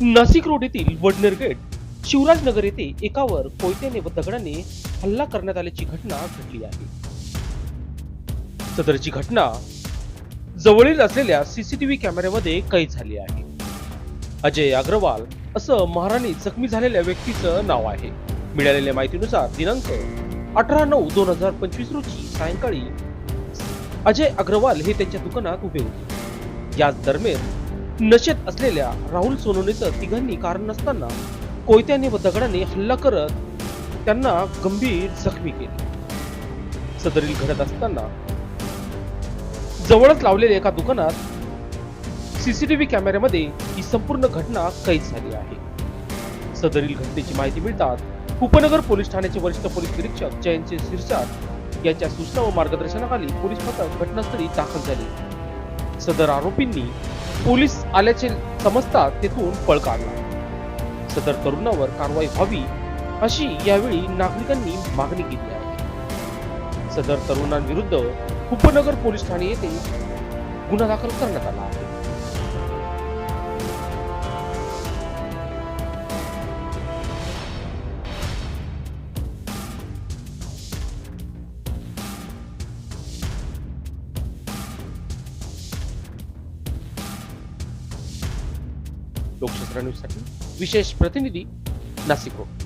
Nashik road येथील Wadner gate Shivrajnagar येथे एकावर कोयत्याने व दगडाने हल्ला करण्यात आल्याची घटना घडली आहे. सदरची घटना जवळील असलेल्या सीसीटीव्ही कॅमेऱ्यामध्ये कैद झाली आहे. अजय अग्रवाल असं महाराणी जखमी झालेल्या व्यक्तीचं नाव आहे. मिळालेल्या माहितीनुसार दिनांक अठरा नऊ दोन हजार पंचवीस रोजी सायंकाळी अजय अग्रवाल हे त्यांच्या दुकानात उभे होते. याच दरम्यान नशेत असलेल्या राहुल सोनवणेचं तिघांनी कारण नसताना कोयत्याने व दगडाने हल्ला करत त्यांना गंभीर जखमी केली. सदरील घडत असताना जवळच लावलेल्या एका दुकानात सीसीटीव्ही कॅमेऱ्यामध्ये ही संपूर्ण घटना कैद झाली आहे. सदरील घटनेची माहिती मिळतात उपनगर पोलीस ठाण्याचे वरिष्ठ पोलीस निरीक्षक जयंत सिरसाट यांच्या सूचना व मार्गदर्शनाखाली पोलीस पथक घटनास्थळी दाखल झाले. सदर आरोपींनी पोलीस आल्याचे समजता तेथून पळ काढला. सदर तरुणावर कारवाई व्हावी अशी यावेळी नागरिकांनी मागणी केली आहे. सदर तरुणांविरुद्ध उपनगर पोलीस ठाणे येथे गुन्हा दाखल करण्यात आला आहे. लोकशास्त्र न्यूजसाठी विशेष प्रतिनिधी नाशिक रोड